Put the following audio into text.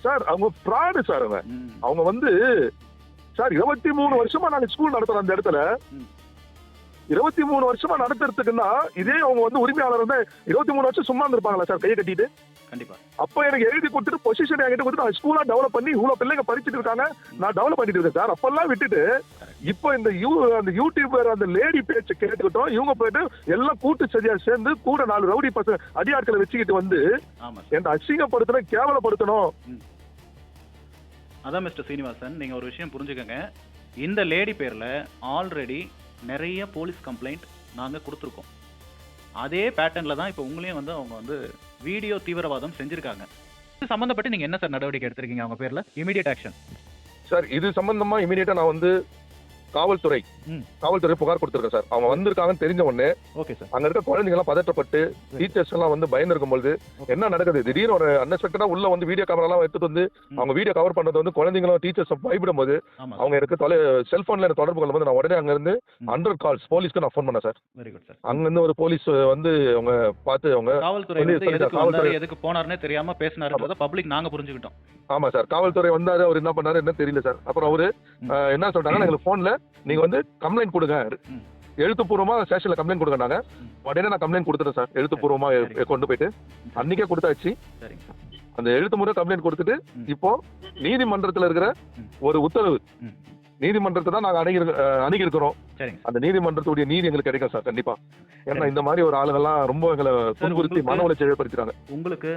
Sir அவங்க fraud sir அவங்க. அவங்க வந்து சார் இருபத்தி மூணு வருஷமா நாங்க ஸ்கூல் நடத்துறோம் அந்த இடத்துல. இருபத்தி மூணு வருஷமா நடத்துறதுக்குன்னா இதே அவங்க வந்து உரிமையாளர் வந்து இருபத்தி மூணு வருஷம் சும்மா இருந்திருப்பாங்களா சார் கையை கட்டிட்டு கண்டிப்பா. அப்ப எனக்கு எழுதி கொடுத்துட்டு பொசிஷன் என்கிட்ட கொடுத்துட்டு ஸ்கூலா டெவலப் பண்ணி இவ்வளவு பிள்ளைங்க படிச்சுட்டு இருக்காங்க நான் டெவலப் பண்ணிட்டு இருக்கேன். சார் அப்பெல்லாம் விட்டுட்டு இப்போ இந்த யூ அந்த யூடியூபர் அந்த லேடி பேச்சு கேட்டுக்கிட்டோம் இவங்க போயிட்டு எல்லாம் கூட்டு சரியா சேர்ந்து கூட நாலு ரவுடி பசங்க அடியாட்களை வச்சுக்கிட்டு வந்து என்ன அசிங்கப்படுத்தணும் கேவலப்படுத்தணும். அதான் மிஸ்டர் சீனிவாசன் நீங்க ஒரு விஷயம் புரிஞ்சுக்கங்க. இந்த லேடி பேர்ல ஆல்ரெடி நிறைய போலீஸ் கம்ப்ளைண்ட் நாங்க கொடுத்துருக்கோம். அதே பேட்டர்னில் தான் இப்போ உங்களையும் வந்து அவங்க வந்து வீடியோ தீவிரவாதம் செஞ்சுருக்காங்க. இது சம்மந்தப்பட்டு நீங்க என்ன சார் நடவடிக்கை எடுத்திருக்கீங்க? அவங்க பேர்ல? இமீடியட் ஆக்ஷன் சார் இது சம்பந்தமா இமீடியட்டாக நான் வந்து காவல்துறை. காவல்துறை புகார் கொடுத்துருக்கேன் சார். அவங்க வந்திருக்காங்கன்னு தெரிஞ்ச உடனே ஓகே சார். அங்க இருக்க குழந்தைங்க எல்லாம் பதட்டப்பட்டு டீச்சர்ஸ் எல்லாம் வந்து பயந்துருக்கும் பொழுது என்ன நடக்குது? திடீர்னு ஒரு அன்எக்ஸ்பெக்டடா உள்ள வந்து வீடியோ கேமரா எல்லாம் எடுத்துட்டு வந்து. அவங்க வீடியோ கவர் பண்றது வந்து குழந்தைங்களும் டீச்சர்ஸ் பயப்படும் போது அவங்க எனக்கு தொலை செல்போன்ல எனக்கு தொடர்பு கொள்ளும் போது நான் உடனே அங்க இருந்து. ஹண்ட்ரட் கால்ஸ் போலீஸ்க்கு நான் ஃபோன் பண்ணேன் சார். வெரி குட் சார் அங்க இருந்து ஒரு போலீஸ் வந்து அவங்க பார்த்து அவங்க காவல்துறை எதுக்கு போனாருன்னே தெரியாம பேசினாருன்றத பப்ளிக் நாங்க புரிஞ்சுக்கிட்டோம். ஆமா சார் காவல்துறை வந்தாரு அவர் என்ன பண்ணாரு என்ன தெரியல சார் அப்புறம் அவரு என்ன சொல்றாங்கன்னா எங்களுக்கு போன்ல நீங்க வந்து கம்ப்ளைண்ட் கொடுங்க. எழுத்துப்பூர்வமா ஸ்டேஷன்ல கம்ப்ளைண்ட் கொடுங்க. உடனே நான் கம்ப்ளைண்ட் கொடுத்துட்டேன் சார் எழுத்துப்பூர்வமா. கொண்டு போயிட்டு அன்னைக்கே கொடுத்தாச்சு அந்த எழுத்து முறை கம்ப்ளைண்ட் கொடுத்துட்டு. இப்போ நீதிமன்றத்துல இருக்கிற. ஒரு உத்தரவு. நீதிமன்றத்தை தான் நாங்க அணுகி அணுகி இருக்கிறோம் அந்த நீதிமன்றத்துடைய நீதி எங்களுக்கு கிடைக்கும் சார் கண்டிப்பா ஏன்னா. இந்த மாதிரி ஒரு ஆளுங்கெல்லாம் ரொம்ப எங்களை துன்புறுத்தி மன உளைச்சல் ஏற்படுத்திட்டாங்க உங்களுக்கு